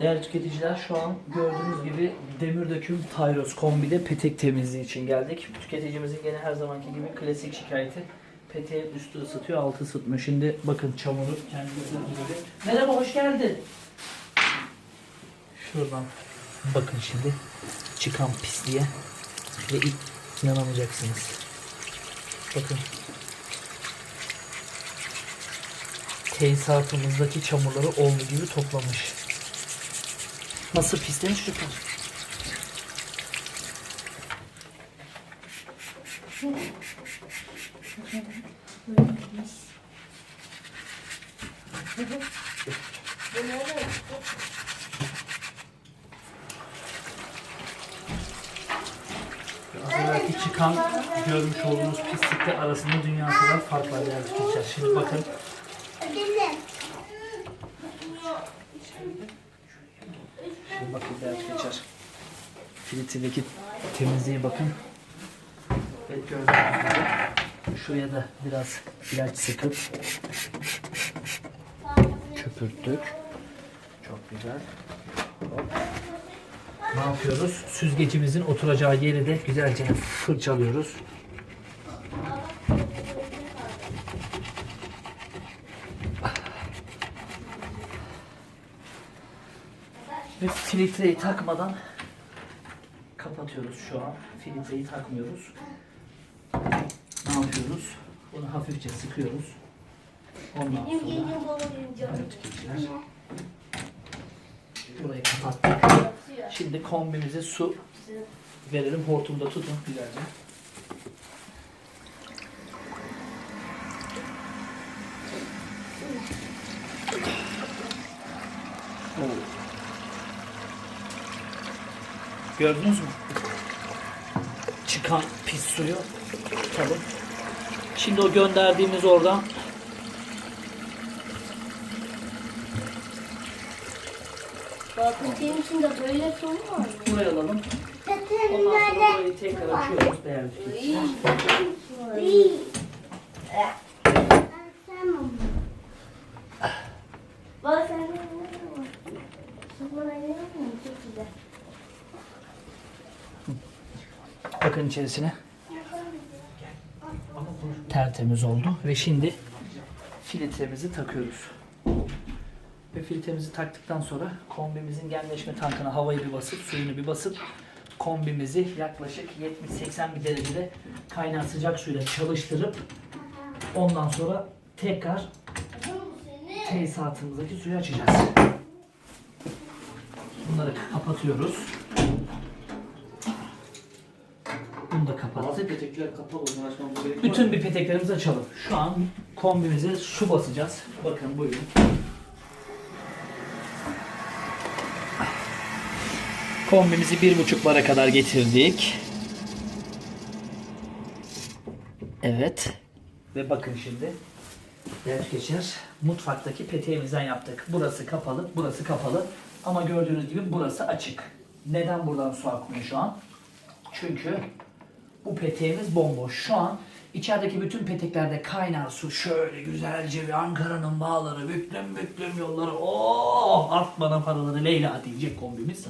Değerli tüketiciler şu an gördüğünüz gibi demir döküm Tyros kombide petek temizliği için geldik. Tüketicimizin gene her zamanki gibi klasik şikayeti peteğin üstü ısıtıyor altı ısıtmıyor. Şimdi bakın çamuru gibi. Merhaba hoş geldin. Şuradan bakın şimdi çıkan pisliğe ve inanamayacaksınız. Bakın tesisatımızdaki çamurları olduğu gibi toplamış. Nasıl pislemiş çocuklar? Az evvelki çıkan görmüş olduğunuz pislikler arasında dünya kadar fark var değerli tüketiciler. Şimdi bakın bakın değerli tüketiciler. Filtredeki temizliğe bakın. Şuraya da biraz ilaç sıkıp köpürttük. Çok güzel. Hop. Ne yapıyoruz? Süzgecimizin oturacağı yeri de güzelce fırçalıyoruz. Ve filtreyi takmadan kapatıyoruz şu an. Filtreyi takmıyoruz. Ne yapıyoruz? Bunu hafifçe sıkıyoruz. Ondan sonra evet, tüketiciler. Burayı kapattık. Şimdi kombimize su verelim. Hortumda tutun güzelce. Oo. Gördünüz mü? Çıkan pis suyu tutalım. Şimdi o gönderdiğimiz oradan Bakın içinde böyle sonu var mı? buraya alalım. Ondan sonra burayı tekrar açıyoruz değerli tüketiciler. Bak sen de Sıkma ne Çok güzel. Bakın içerisine. Tertemiz oldu ve şimdi filtremizi takıyoruz. Ve filtremizi taktıktan sonra kombimizin genleşme tankına havayı bir basıp suyunu bir basıp kombimizi yaklaşık 70-80 bir derecede kaynar sıcak suyla çalıştırıp ondan sonra tekrar tesisatımızdaki suyu açacağız. Bunları kapatıyoruz. Bunu da kapattık. Bazı petekler kapalı onu açmamız gerekiyor. Bütün bir peteklerimizi açalım. Şu an kombimize su basacağız. Bakın buyurun. Kombimizi bir buçuk bara kadar getirdik. Evet. Ve bakın şimdi. Değerli geçer. Mutfaktaki peteğimizden yaptık. Burası kapalı, burası kapalı. Ama gördüğünüz gibi burası açık. Neden buradan su akmıyor şu an? Çünkü bu peteğimiz bomboş. Şu an içerideki bütün peteklerde kaynar su şöyle güzelce bir Ankara'nın bağları, büklüm büklüm yolları. Oh at bana paraları Leyla diyecek kombimiz.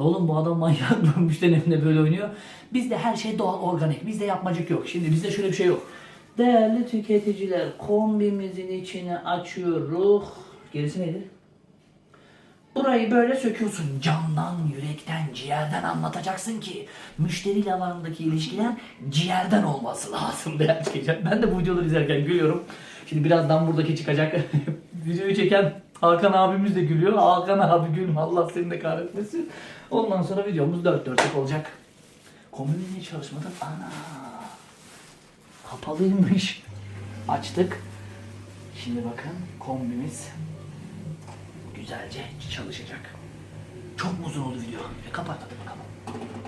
La Oğlum bu adam manyak? Müşterimle böyle oynuyor. Bizde her şey doğal, organik. Bizde yapmacık yok. Şimdi bizde şöyle bir şey yok. Değerli tüketiciler, kombimizin içine açıyoruz. Gerisi nedir? Burayı böyle söküyorsun. Yürekten, ciğerden anlatacaksın ki müşteriyle alanındaki ilişkiler ciğerden olması lazım değerli tüketiciler. Ben de bu videoları izlerken gülüyorum. Şimdi birazdan buradaki çıkacak videoyu çeken Hakan abimiz de gülüyor. Hakan abi gülme Allah seni de kahretmesin. Ondan sonra videomuz dört dörtlük olacak. Komünün niye çalışmadı? Ana. Kapalıymış. Açtık. Şimdi bakın kombimiz güzelce çalışacak. Çok mu uzun oldu video? E, kapat hadi bakalım.